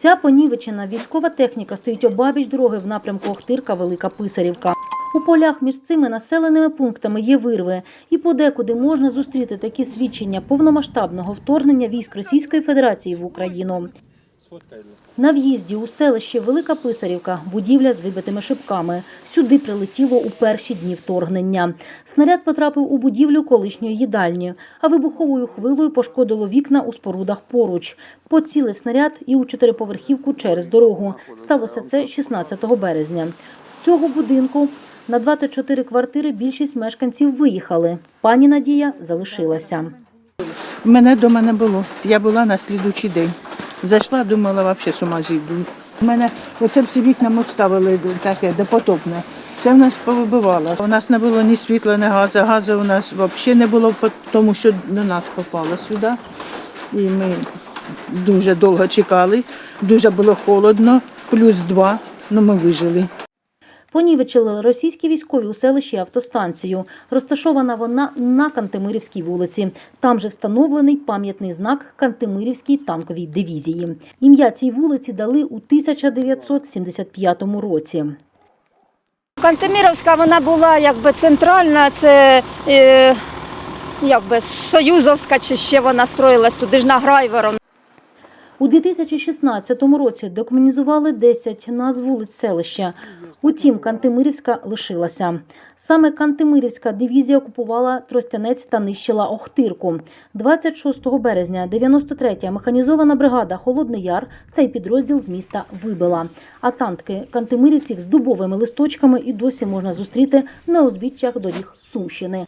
Ця понівечена військова техніка стоїть обабіч дороги в напрямку Охтирка Велика Писарівка. У полях між цими населеними пунктами є вирви, і подекуди можна зустріти такі свідчення повномасштабного вторгнення військ Російської Федерації в Україну. На в'їзді у селище Велика Писарівка будівля з вибитими шибками. Сюди прилетіло у перші дні вторгнення. Снаряд потрапив у будівлю колишньої їдальні, а вибуховою хвилою пошкодило вікна у спорудах поруч. Поцілив снаряд і у чотириповерхівку через дорогу. Сталося це 16 березня. З цього будинку на 24 квартири більшість мешканців виїхали. Пані Надія залишилася. Мене вдома не було. Я була на слідучий день. Зайшла, думала, взагалі з ума зійду. У мене оце всі вікна ми вставили таке допотопне. Все в нас повибивало. У нас не було ні світла, ні газу. Газу у нас взагалі не було, тому що до нас попало сюди. І ми дуже довго чекали, дуже було холодно, плюс два, але ми вижили. Понівечили російські військові у селищі автостанцію. Розташована вона на Кантемирівській вулиці. Там же встановлений пам'ятний знак Кантемирівській танковій дивізії. Ім'я цій вулиці дали у 1975 році. Кантеміровська вона була якби центральна, це е, якби Союзовська, чи ще вона строїлась туди ж на Грайворон. У 2016 році документували 10 назв вулиць селища. Утім, Кантемирівська лишилася. Саме Кантемирівська дивізія окупувала Тростянець та нищила Охтирку. 26 березня 93-я механізована бригада Холодний Яр цей підрозділ з міста вибила. А танки кантемирівців з дубовими листочками і досі можна зустріти на узбіччях доріг Сумщини.